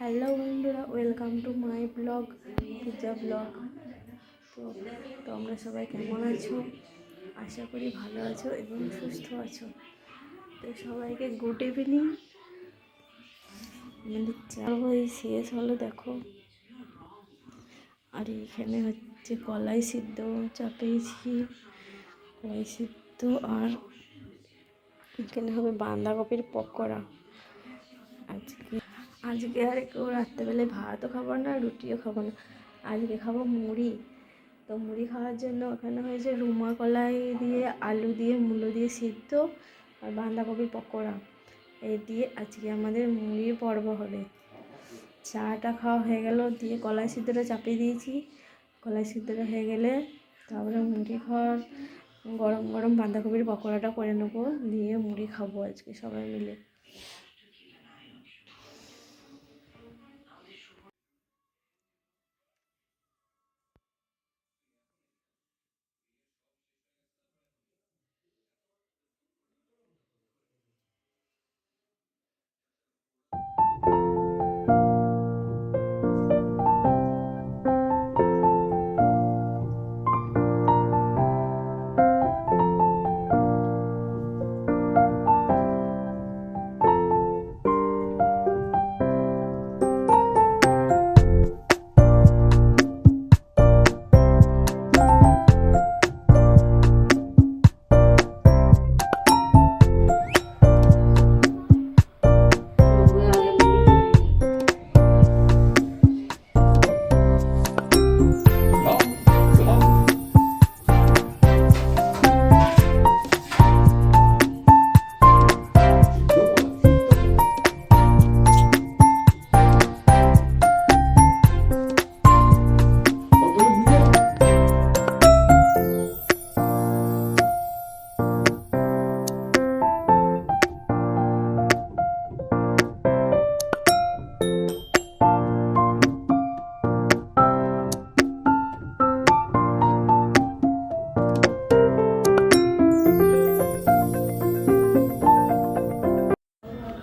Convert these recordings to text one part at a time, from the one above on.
Hello বন্ধুরা, welcome to my blog pizza blog. তো, তোমরা সবাই কেমন আছো? আশা করি ভালো আছো এবং সুস্থ আছো। তো সবাইকে গুড ইভিনিং আমাদের চা হয়ে শেষ হলো, দেখো। আর এখানে হচ্ছে কলাই সিদ্ধ চাপিয়েছি। কলাই সিদ্ধ আর এখানে হবে বাঁধাকপির পকোড়া। আজকে আজকে আর কেউ রাত্রেবেলায় ভাতও খাব না, রুটিও খাব না। আজকে খাব মুড়ি। তো মুড়ি খাওয়ার জন্য ওখানে হয়েছে রুমা কলাই দিয়ে, আলু দিয়ে, মূলো দিয়ে সিদ্ধ আর বাঁধাকপির পকোড়া। এই দিয়ে আজকে আমাদের মুড়ির পর্ব হবে। চাটা খাওয়া হয়ে গেল, দিয়ে কলাই সিদ্ধটা চাপিয়ে দিয়েছি। কলাই সিদ্ধটা হয়ে গেলে তারপরে মুড়ি খাওয়ার গরম গরম বাঁধাকপির পকোড়াটা করে নেব, দিয়ে মুড়ি খাব আজকে সবাই মিলে।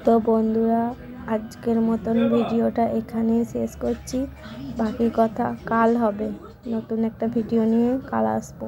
তো বন্ধুরা, আজকের মতন ভিডিওটা এখানেই শেষ করছি। বাকি কথা কাল হবে। নতুন একটা ভিডিও নিয়ে কাল আসব।